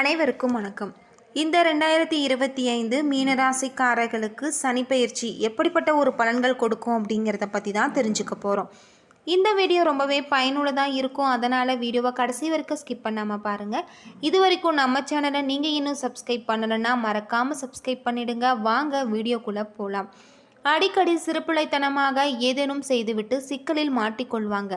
அனைவருக்கும் வணக்கம். இந்த ரெண்டாயிரத்தி இருபத்தி ஐந்து மீனராசிக்காரர்களுக்கு சனிப்பெயர்ச்சி எப்படிப்பட்ட ஒரு பலன்கள் கொடுக்கும் அப்படிங்கிறத பற்றி தான் தெரிஞ்சுக்க போகிறோம் இந்த வீடியோ ரொம்பவே பயனுள்ளதாக இருக்கும். அதனால் வீடியோவை கடைசி வரைக்கும் ஸ்கிப் பண்ணாமல் பாருங்கள் இது வரைக்கும் நம்ம சேனலை நீங்கள் இன்னும் சப்ஸ்கிரைப் பண்ணலைன்னா மறக்காமல் சப்ஸ்கிரைப் பண்ணிடுங்க. வாங்க வீடியோக்குள்ளே போகலாம் அடிக்கடி சிறுபிள்ளைத்தனமாக ஏதேனும் செய்துவிட்டு சிக்கலில் மாட்டிக்கொள்வாங்க.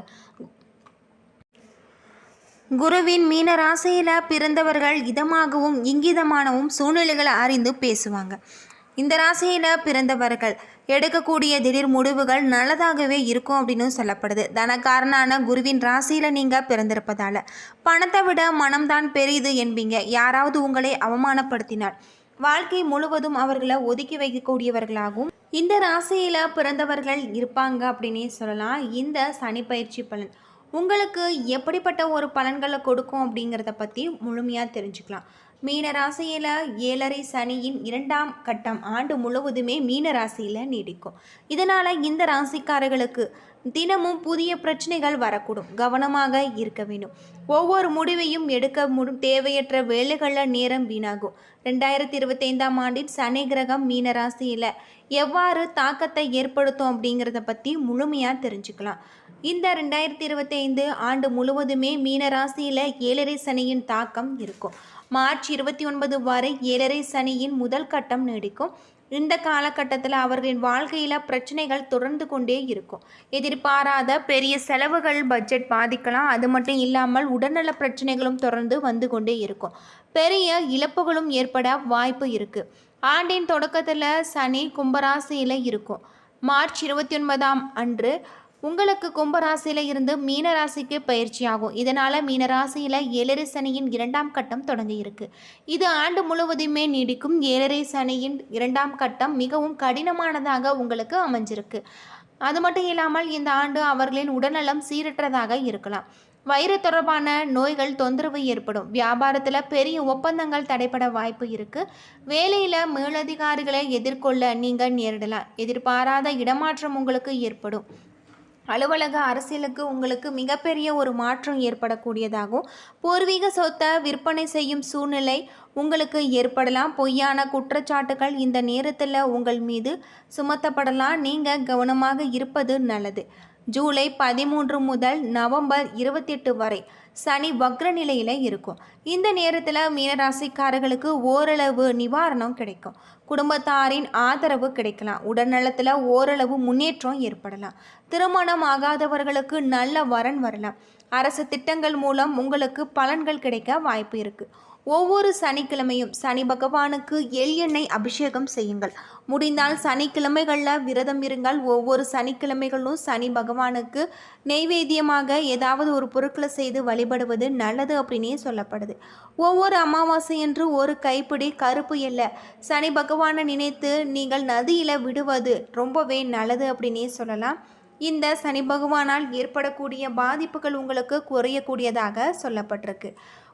குருவின் மீன ராசியில் பிறந்தவர்கள் இதமாகவும் இங்கிதமானவும் சூழ்நிலைகளை அறிந்து பேசுவாங்க. இந்த ராசியில் பிறந்தவர்கள் எடுக்கக்கூடிய திடீர் முடிவுகள் நல்லதாகவே இருக்கும் அப்படின்னு சொல்லப்படுது. தனக்காரனான குருவின் ராசியில் நீங்கள் பிறந்திருப்பதால். பணத்தை விட மனம்தான் பெரியது என்பீங்க. யாராவது உங்களை அவமானப்படுத்தினார் வாழ்க்கை முழுவதும் அவர்களை ஒதுக்கி வைக்கக்கூடியவர்களாகவும் இந்த ராசியில் பிறந்தவர்கள் இருப்பாங்க அப்படின்னே சொல்லலாம். இந்த சனி பயிற்சி பலன். உங்களுக்கு எப்படிப்பட்ட ஒரு பலன்களை கொடுக்கும் அப்படிங்கிறத பற்றி முழுமையாக தெரிஞ்சுக்கலாம். மீன ராசியில் ஏழரை சனியின் இரண்டாம் கட்டம் ஆண்டு முழுவதுமே மீன ராசியில் நீடிக்கும். இதனால் இந்த ராசிக்காரர்களுக்கு தினமும் புதிய பிரச்சனைகள் வரக்கூடும். கவனமாக இருக்க வேண்டும். ஒவ்வொரு முடிவையும் எடுக்க முடி தேவையற்ற வேலைகளில் நேரம் வீணாகும். ரெண்டாயிரத்தி இருபத்தைந்தாம் ஆண்டில் சனி கிரகம் மீன ராசியில் எவ்வாறு தாக்கத்தை ஏற்படுத்தும் அப்படிங்கிறத பற்றி முழுமையாக தெரிஞ்சுக்கலாம். இந்த ரெண்டாயிரத்தி இருபத்தைந்து ஆண்டு முழுவதுமே மீனராசியில் ஏழரை சனியின் தாக்கம் இருக்கும். மார்ச் இருபத்தி ஒன்பது வரை ஏழரை சனியின் முதல் கட்டம் நீடிக்கும். இந்த காலகட்டத்தில் அவர்களின் வாழ்க்கையில் பிரச்சனைகள் தொடர்ந்து கொண்டே இருக்கும். எதிர்பாராத பெரிய செலவுகள் பட்ஜெட் பாதிக்கலாம். அது மட்டும் இல்லாமல் உடல்நல பிரச்சனைகளும் தொடர்ந்து வந்து கொண்டே இருக்கும். பெரிய இழப்புகளும் ஏற்பட வாய்ப்பு இருக்குது ஆண்டின் தொடக்கத்தில் சனி கும்பராசியில் இருக்கும். மார்ச் இருபத்தி ஒன்பதாம் அன்று உங்களுக்கு கும்பராசியில் இருந்து மீனராசிக்கு பயிற்சி ஆகும் இதனால் மீனராசியில் ஏழரை சனியின் இரண்டாம் கட்டம் தொடங்கி இருக்கு. இது ஆண்டு முழுவதுமே நீடிக்கும். ஏழரை சனியின் இரண்டாம் கட்டம் மிகவும் கடினமானதாக உங்களுக்கு அமைஞ்சிருக்கு. அது மட்டும் இல்லாமல் இந்த ஆண்டு அவர்களின் உடல்நலம் சீரற்றதாக இருக்கலாம். வயிறு தொடர்பான நோய்கள் தொந்தரவு ஏற்படும். வியாபாரத்தில் பெரிய ஒப்பந்தங்கள் தடைப்பட வாய்ப்பு இருக்குது வேலையில் மேலதிகாரிகளை எதிர்கொள்ள நீங்கள் நேரிடலாம். எதிர்பாராத இடமாற்றம் உங்களுக்கு ஏற்படும். அலுவலக அரசியலுக்கு உங்களுக்கு மிகப்பெரிய ஒரு மாற்றம் ஏற்படக்கூடியதாகும். பூர்வீக சொத்தை விற்பனை செய்யும் சூழ்நிலை உங்களுக்கு ஏற்படலாம். பொய்யான குற்றச்சாட்டுகள் இந்த நேரத்தில் உங்கள் மீது சுமத்தப்படலாம். நீங்கள் கவனமாக இருப்பது நல்லது. ஜூலை பதிமூன்று முதல் நவம்பர் இருபத்தெட்டு வரை சனி வக்ர நிலையில் இருக்கும். இந்த நேரத்தில் மீனராசிக்காரர்களுக்கு ஓரளவு நிவாரணம் கிடைக்கும். குடும்பத்தாரின் ஆதரவு கிடைக்கலாம். உடல்நலத்தில் ஓரளவு முன்னேற்றம் ஏற்படலாம். திருமணம் ஆகாதவர்களுக்கு நல்ல வரன் வரலாம். அரசு திட்டங்கள் மூலம் உங்களுக்கு பலன்கள் கிடைக்க வாய்ப்பு இருக்குது ஒவ்வொரு சனிக்கிழமையும் சனி பகவானுக்கு எள் எண்ணெய் அபிஷேகம் செய்யுங்கள். முடிந்தால் சனிக்கிழமைகளில் விரதம் இருங்கள். ஒவ்வொரு சனிக்கிழமைகளும் சனி பகவானுக்கு நெய்வேத்தியமாக ஏதாவது ஒரு பொருட்களை செய்து வழிபடுவது நல்லது அப்படின்னே சொல்லப்படுது. ஒவ்வொரு அமாவாசையன்று ஒரு கைப்பிடி கருப்பு எல்லை சனி பகவானை நினைத்து நீங்கள் நதியில் விடுவது ரொம்பவே நல்லது அப்படின்னே சொல்லலாம். இந்த சனி பகவானால் ஏற்படக்கூடிய பாதிப்புகள் உங்களுக்கு குறையக்கூடியதாக சொல்லப்பட்டிருக்கு.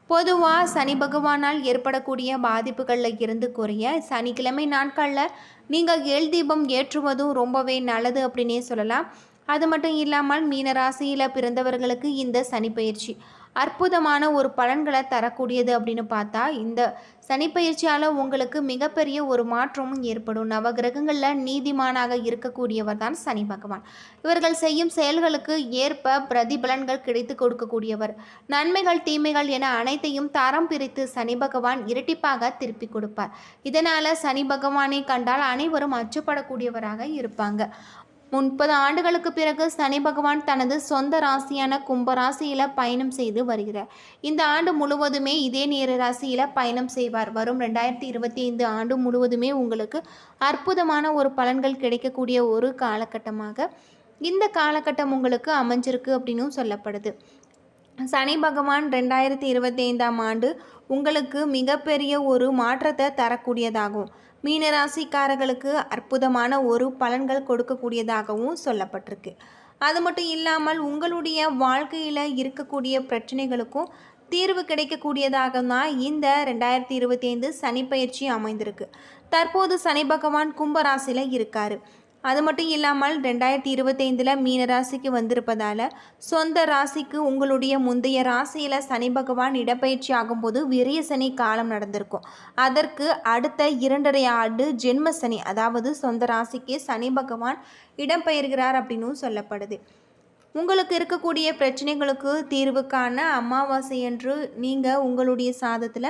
பொதுவாக சனி பகவானால் ஏற்படக்கூடிய பாதிப்புகளில் இருந்து குறைய சனிக்கிழமை நாட்களில் நீங்கள் எள் தீபம் ஏற்றுவதும் ரொம்பவே நல்லது அப்படின்னே சொல்லலாம். அது மட்டும் இல்லாமல் மீனராசியில் பிறந்தவர்களுக்கு இந்த சனி பயிற்சி. அற்புதமான ஒரு பலன்களை தரக்கூடியது அப்படின்னு பார்த்தா இந்த சனிப்பயிற்சியால் உங்களுக்கு மிகப்பெரிய ஒரு மாற்றமும் ஏற்படும். நவகிரகங்களில் நீதிமானாக இருக்கக்கூடியவர் தான் சனி பகவான். இவர்கள் செய்யும் செயல்களுக்கு ஏற்ப பிரதிபலன்கள் கிடைத்து கொடுக்கக்கூடியவர். நன்மைகள் தீமைகள் என அனைத்தையும் தரம் பிரித்து சனி பகவான் இரட்டிப்பாக திருப்பி கொடுப்பார். இதனால் சனி பகவானை கண்டால் அனைவரும் அச்சுப்படக்கூடியவராக இருப்பாங்க. முப்பது ஆண்டுகளுக்கு பிறகு சனி பகவான் தனது சொந்த ராசியான கும்பராசியில் பயணம் செய்து வருகிறார். இந்த ஆண்டு முழுவதுமே இதே நேர ராசியில் பயணம் செய்வார். வரும் ரெண்டாயிரத்தி இருபத்தி ஐந்து ஆண்டு முழுவதுமே உங்களுக்கு அற்புதமான ஒரு பலன்கள் கிடைக்கக்கூடிய ஒரு காலகட்டமாக இந்த காலகட்டம் உங்களுக்கு அமைஞ்சிருக்கு அப்படின்னும் சொல்லப்படுது. சனி பகவான் ரெண்டாயிரத்தி இருபத்தி ஐந்தாம் ஆண்டு உங்களுக்கு மிகப்பெரிய ஒரு மாற்றத்தை தரக்கூடியதாகும். மீனராசிக்காரர்களுக்கு அற்புதமான ஒரு பலன்கள் கொடுக்கக்கூடியதாகவும் சொல்லப்பட்டிருக்கு. அது மட்டும் இல்லாமல் உங்களுடைய வாழ்க்கையில் இருக்கக்கூடிய பிரச்சனைகளுக்கும் தீர்வு கிடைக்கக்கூடியதாக தான் இந்த ரெண்டாயிரத்தி இருபத்தி ஐந்து சனி பயிற்சி அமைந்திருக்கு. தற்போது சனி பகவான் கும்பராசியில் இருக்கார். அது மட்டும் இல்லாமல் ரெண்டாயிரத்தி இருபத்தைந்தில் மீன ராசிக்கு வந்திருப்பதால் சொந்த ராசிக்கு உங்களுடைய முந்தைய ராசியில் சனி பகவான் இடப்பெயர்ச்சி ஆகும்போது விரிய சனி காலம் நடந்திருக்கும். அதற்கு அடுத்த இரண்டரை ஆண்டு ஜென்ம சனி அதாவது சொந்த ராசிக்கு சனி பகவான் இடம்பெயர்கிறார் அப்படின்னும் சொல்லப்படுது. உங்களுக்கு இருக்கக்கூடிய பிரச்சனைகளுக்கு தீர்வு காண அமாவாசை என்று நீங்கள் உங்களுடைய சாதத்தில்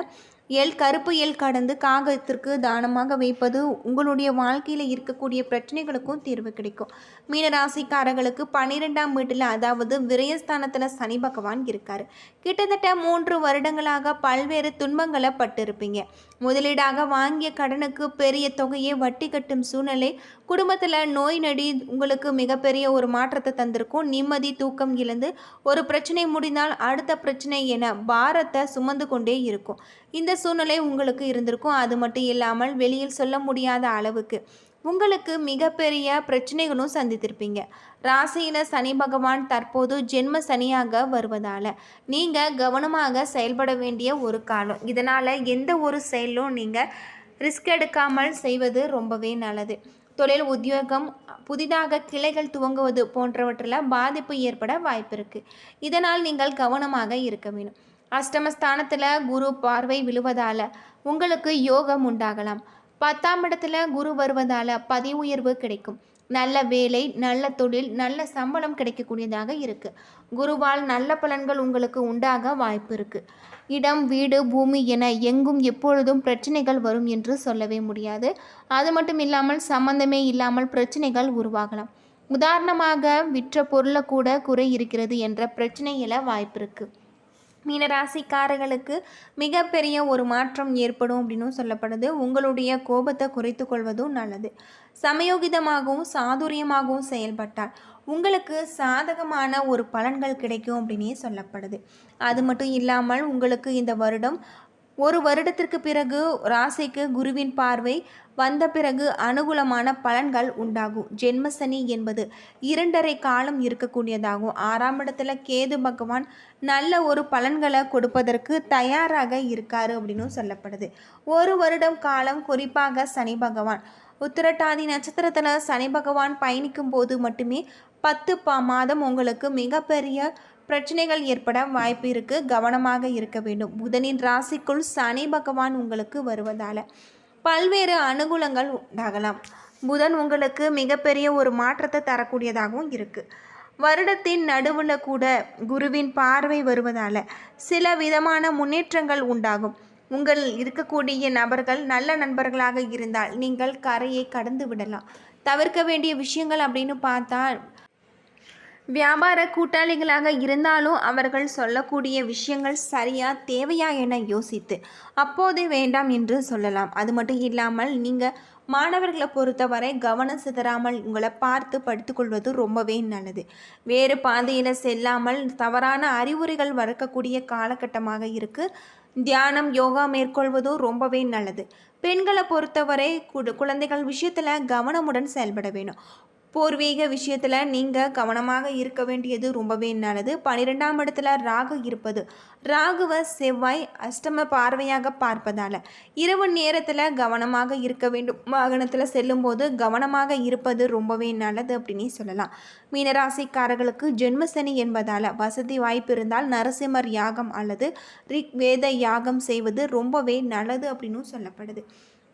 எல் கருப்பு எல் கடந்து காகத்திற்கு தானமாக வைப்பது உங்களுடைய வாழ்க்கையில் இருக்கக்கூடிய பிரச்சனைகளுக்கும் தீர்வு கிடைக்கும். மீனராசிக்காரர்களுக்கு பன்னிரெண்டாம் வீட்டில் அதாவது விரயஸ்தானத்தில் சனி பகவான் இருக்கார். கிட்டத்தட்ட மூன்று வருடங்களாக பல்வேறு துன்பங்களை பட்டிருப்பீங்க. முதலீடாக வாங்கிய கடனுக்கு பெரிய தொகையை வட்டி கட்டும் சூழ்நிலை குடும்பத்தில் நோய் நடி உங்களுக்கு மிகப்பெரிய ஒரு மாற்றத்தை தந்திருக்கும். நிம்மதி தூக்கம் இழந்து ஒரு பிரச்சனை முடிந்தால் அடுத்த பிரச்சனை என பாரத்தை சுமந்து கொண்டே இருக்கும். இந்த சூழ்நிலை உங்களுக்கு இருந்திருக்கும். அது மட்டும் இல்லாமல் வெளியில் சொல்ல முடியாத அளவுக்கு உங்களுக்கு மிகப்பெரிய பிரச்சனைகளும் சந்தித்திருப்பீங்க. ராசியில் சனி பகவான் தற்போது ஜென்ம சனியாக வருவதால் நீங்கள் கவனமாக செயல்பட வேண்டிய ஒரு காலம். இதனால் எந்த ஒரு செயலும் நீங்கள் ரிஸ்க் எடுக்காமல் செய்வது ரொம்பவே நல்லது. தொழில் உத்தியோகம் புதிதாக கிளைகள் துவங்குவது போன்றவற்றில் பாதிப்பு ஏற்பட வாய்ப்பு இருக்குது இதனால் நீங்கள் கவனமாக இருக்க வேண்டும். அஷ்டமஸ்தானத்தில் குரு பார்வை விழுவதால் உங்களுக்கு யோகம் உண்டாகலாம். பத்தாம் இடத்துல குரு வருவதால் பதவி உயர்வு கிடைக்கும். நல்ல வேலை நல்ல தொழில் நல்ல சம்பளம் கிடைக்கக்கூடியதாக இருக்குது குருவால் நல்ல பலன்கள் உங்களுக்கு உண்டாக வாய்ப்பு இருக்குது இடம் வீடு பூமி என எங்கும் எப்பொழுதும் பிரச்சனைகள் வரும் என்று சொல்லவே முடியாது. அது மட்டும் இல்லாமல் சம்பந்தமே இல்லாமல் பிரச்சனைகள் உருவாகலாம். உதாரணமாக விற்ற பொருளை கூட குறை இருக்கிறது என்ற பிரச்சனையில வாய்ப்பு இருக்குது மீனராசிக்காரர்களுக்கு மிகப்பெரிய ஒரு மாற்றம் ஏற்படும் அப்படின்னும் சொல்லப்படுது. உங்களுடைய கோபத்தை குறைத்து கொள்வதும் நல்லது. சமயோகிதமாகவும் சாதுரியமாகவும் செயல்பட்டால் உங்களுக்கு சாதகமான ஒரு பலன்கள் கிடைக்கும் அப்படின்னே சொல்லப்படுது. அது மட்டும் இல்லாமல் உங்களுக்கு இந்த வருடம் ஒரு வருடத்திற்கு பிறகு ராசிக்கு குருவின் பார்வை வந்த பிறகு அனுகூலமான பலன்கள் உண்டாகும். ஜென்மசனி என்பது இரண்டரை காலம் இருக்கக்கூடியதாகும். ஆறாம் இடத்துல கேது பகவான் நல்ல ஒரு பலன்களை கொடுப்பதற்கு தயாராக இருக்காரு அப்படின்னு சொல்லப்படுது. ஒரு வருடம் காலம் குறிப்பாக சனி பகவான். உத்திரட்டாதி நட்சத்திரத்தில் சனி பகவான் பயணிக்கும் போது மட்டுமே பத்து பா மாதம் உங்களுக்கு மிகப்பெரிய பிரச்சனைகள் ஏற்பட வாய்ப்பு இருக்குது கவனமாக இருக்க வேண்டும். புதனின் ராசிக்குள் சனி பகவான் உங்களுக்கு வருவதால் பல்வேறு அனுகூலங்கள் உண்டாகலாம். புதன் உங்களுக்கு மிகப்பெரிய ஒரு மாற்றத்தை தரக்கூடியதாகவும் இருக்குது வருடத்தின் நடுவில் கூட குருவின் பார்வை வருவதால் சில விதமான முன்னேற்றங்கள் உண்டாகும். உங்கள் இருக்கக்கூடிய நபர்கள் நல்ல நண்பர்களாக இருந்தால் நீங்கள் கரையை கடந்து விடலாம். தவிர்க்க வேண்டிய விஷயங்கள் அப்படின்னு பார்த்தா வியாபார கூட்டாளிகளாக இருந்தாலும் அவர்கள் சொல்லக்கூடிய விஷயங்கள் சரியா தேவையா என யோசித்து அப்போதே வேண்டாம் என்று சொல்லலாம். அது மட்டும் இல்லாமல் நீங்கள் மாணவர்களை பொறுத்தவரை கவனம் சிதறாமல் உங்களை பார்த்து படுத்துக்கொள்வது ரொம்பவே நல்லது. வேறு பாதையில் செல்லாமல் தவறான அறிவுரைகள் வளர்க்கக்கூடிய காலகட்டமாக இருக்குது தியானம் யோகா மேற்கொள்வதும் ரொம்பவே நல்லது. பெண்களை பொறுத்தவரை குழந்தைகள் விஷயத்தில் கவனமுடன் செயல்பட வேணும். பூர்வீக விஷயத்தில் நீங்கள் கவனமாக இருக்க வேண்டியது ரொம்பவே நல்லது. பன்னிரெண்டாம் இடத்துல ராகு இருப்பது. ராகுவ செவ்வாய் அஷ்டம பார்வையாக பார்ப்பதால் இரவு நேரத்தில் கவனமாக இருக்க வேண்டும். வாகனத்தில் செல்லும்போது கவனமாக இருப்பது ரொம்பவே நல்லது அப்படின்னு சொல்லலாம். மீனராசிக்காரர்களுக்கு ஜென்மசனி என்பதால் வசதி வாய்ப்பு இருந்தால் நரசிம்மர் யாகம் அல்லது ரிக் வேத யாகம் செய்வது ரொம்பவே நல்லது அப்படின்னு சொல்லப்படுது.